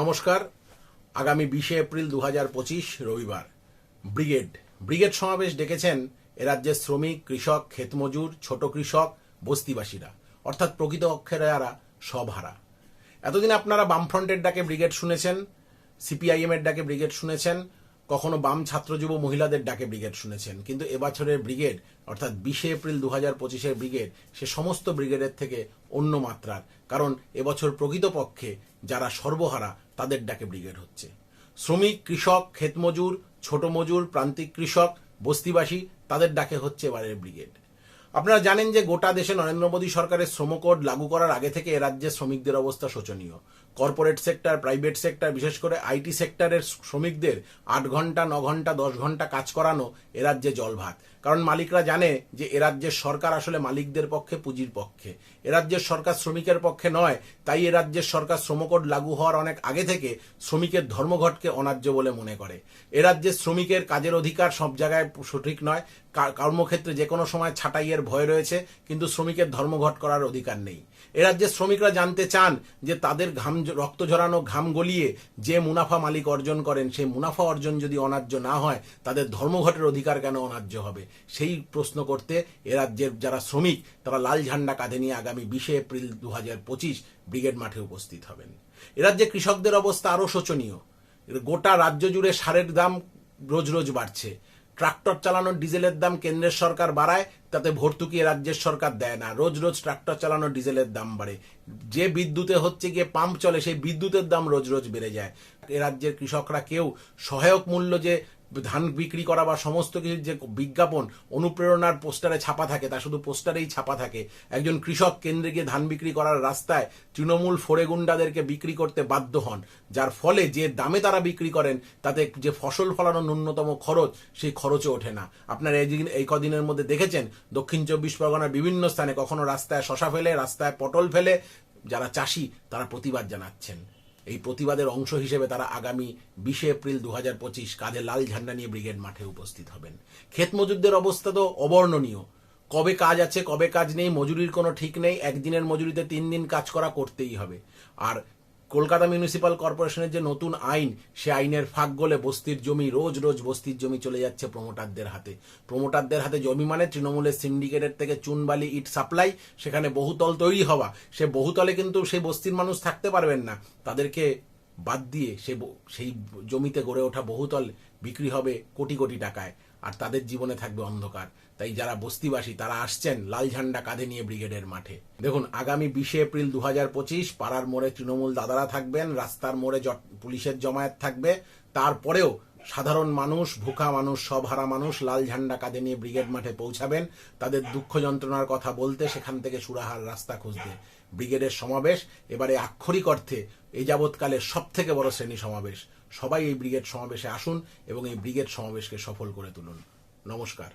নমস্কার। আগামী বিশে এপ্রিল দু রবিবার। ব্রিগেড। ব্রিগেড সমাবেশ ডেকেছেন এ রাজ্যের শ্রমিক, কৃষক, ক্ষেতমজুর, ছোট কৃষক, বস্তিবাসীরা, অর্থাৎ প্রকৃত অক্ষরে যারা সবহারা এতদিন আপনারা বামফ্রন্টের ডাকে ব্রিগেড শুনেছেন সিপিআইএম এর ডাকে ব্রিগেড শুনেছেন, কখনো বাম ছাত্র যুব মহিলাদের ডাকে ব্রিগেড শুনেছেন, কিন্তু এবছরের ব্রিগেড, অর্থাৎ বিশে এপ্রিল দু হাজার পঁচিশের ব্রিগেড, সে সমস্ত ব্রিগেডের থেকে অন্য মাত্রার, কারণ এবছর প্রকৃতপক্ষে যারা সর্বহারা তাদের ডাকে ব্রিগেড হচ্ছে। শ্রমিক, কৃষক, ক্ষেতমজুর ছোট মজুর প্রান্তিক কৃষক, বস্তিবাসী, তাদের ডাকে হচ্ছে এবারের ব্রিগেড। আপনারা জানেন যে গোটা দেশে নরেন্দ্র মোদী সরকারের শ্রমকোড লাগু করার আগে থেকে এ রাজ্যের শ্রমিকদের অবস্থা শোচনীয়। কর্পোরেট সেক্টর, প্রাইভেট সেক্টর, বিশেষ করে আইটি সেক্টরের শ্রমিকদের আট ঘণ্টা, ন ঘণ্টা, দশ ঘণ্টা কাজ করানো এ রাজ্যে জলভাত কারণ মালিকরা জানে যে এ রাজ্যের সরকার আসলে মালিকদের পক্ষে, পুঁজির পক্ষে। এ রাজ্যের সরকার শ্রমিকের পক্ষে নয়, তাই এ রাজ্যের সরকার শ্রমকোড লাগু হওয়ার অনেক আগে থেকে শ্রমিকের ধর্মঘটকে অন্যায্য বলে মনে করে। এ রাজ্যের শ্রমিকের কাজের অধিকার সব জায়গায় সঠিক নয়। কর্মক্ষেত্রে যে কোনো সময় ছাঁটাইয়ের ভয় রয়েছে, কিন্তু শ্রমিকের ধর্মঘট করার অধিকার নেই। এ রাজ্যের শ্রমিকরা জানতে চান যে তাদের ঘাম রক্ত ঝরানো ঘাম গলিয়ে যে মুনাফা মালিক অর্জন করেন, সেই মুনাফা অর্জন যদি অন্যায্য না হয়, তাদের ধর্মঘটের অধিকার কেন অন্যায্য হবে? সেই প্রশ্ন করতে এ রাজ্যের যারা শ্রমিক, তারা লাল ঝান্ডা কাঁধে নিয়ে আগামী বিশে এপ্রিল দু ব্রিগেড মাঠে উপস্থিত হবেন। এ রাজ্যে কৃষকদের অবস্থা আরও শোচনীয়। গোটা রাজ্য জুড়ে সারের দাম রোজ রোজ বাড়ছে। ট্রাক্টর চালানোর ডিজেলের দাম কেন্দ্রের সরকার বাড়ায়, তাতে ভর্তুকি রাজ্যের সরকার দেয় না। রোজ রোজ ট্রাক্টর চালানো ডিজেলের দাম বাড়ে। যে বিদ্যুতে হচ্ছে গিয়ে পাম্প চলে, সেই বিদ্যুতের দাম রোজ রোজ বেড়ে যায়। এ রাজ্যের কৃষকরা কেউ সহায়ক মূল্য যে ধান বিক্রি করা বা সমস্ত কিছু যে বিজ্ঞাপন, অনুপ্রেরণার পোস্টারে ছাপা থাকে, তা শুধু পোস্টারেই ছাপা থাকে। একজন কৃষক কেন্দ্রে গিয়ে ধান বিক্রি করার রাস্তায় তৃণমূল ফোরে গুন্ডাদেরকে বিক্রি করতে বাধ্য হন, যার ফলে যে দামে তারা বিক্রি করেন, তাতে যে ফসল ফলানোর ন্যূনতম খরচ, সেই খরচে ওঠে না। আপনারা এই এই কদিনের মধ্যে দেখেছেন, দক্ষিণ চব্বিশ পরগনার বিভিন্ন স্থানে কখনো রাস্তায় শশা ফেলে, রাস্তায় পটল ফেলে, যারা চাষি, তারা প্রতিবাদ জানাচ্ছেন। এই প্রতিবাদের অংশ হিসেবে তারা আগামী বিশে এপ্রিল দু হাজার পঁচিশ কাঁধে লাল ঝান্ডা নিয়ে ব্রিগেড মাঠে উপস্থিত হবেন। ক্ষেত মজুরদের অবস্থা তো অবর্ণনীয়। কবে কাজ আছে, কবে কাজ নেই, মজুরির কোনো ঠিক নেই, একদিনের মজুরিতে তিন দিন কাজ করা করতেই হবে। আর কলকাতা মিউনিসিপাল কর্পোরেশনের যে নতুন আইন, সে আইনের ফাঁক গলে বস্তির জমি, রোজ রোজ বস্তির জমি চলে যাচ্ছে প্রমোটারদের হাতে। প্রমোটারদের হাতে জমি মানে তৃণমূলের সিন্ডিকেটের থেকে চুনবালি ইট সাপ্লাই, সেখানে বহুতল তৈরি হওয়া। সে বহুতলে কিন্তু সেই বস্তির মানুষ থাকতে পারবেন না। তাদেরকে বাদ দিয়ে সে সেই জমিতে গড়ে ওঠা বহুতল বিক্রি হবে কোটি কোটি টাকায়। আর তাদের জীবনে থাকবে অন্ধকার। তাই যারা বস্তিবাসী, তারা আসছেন লাল ঝান্ডা কাঁধে নিয়ে ব্রিগেডের মাঠে। দেখুন, আগামী বিশে এপ্রিল দু পঁচিশ পাড়ার মোড়ে তৃণমূল দাদারা থাকবেন, রাস্তার মোড়ে পুলিশের জমায়েত থাকবে। তারপরেও সাধারণ মানুষ, ভুখা মানুষ, সবহারা মানুষ লাল ঝান্ডা কাঁধে নিয়ে ব্রিগেড মাঠে পৌঁছাবেন। তাদের দুঃখ যন্ত্রণার কথা বলতে সেখান থেকে সুরাহার রাস্তা খুঁজতে। ব্রিগেডের সমাবেশ, এবারে আক্ষরিক অর্থে এই যাবৎকালের সব থেকে বড় শ্রেণি সমাবেশ। সবাই এই ব্রিগেড সমাবেশে আসুন এবং এই ব্রিগেড সমাবেশকে সফল করে তুলুন। নমস্কার।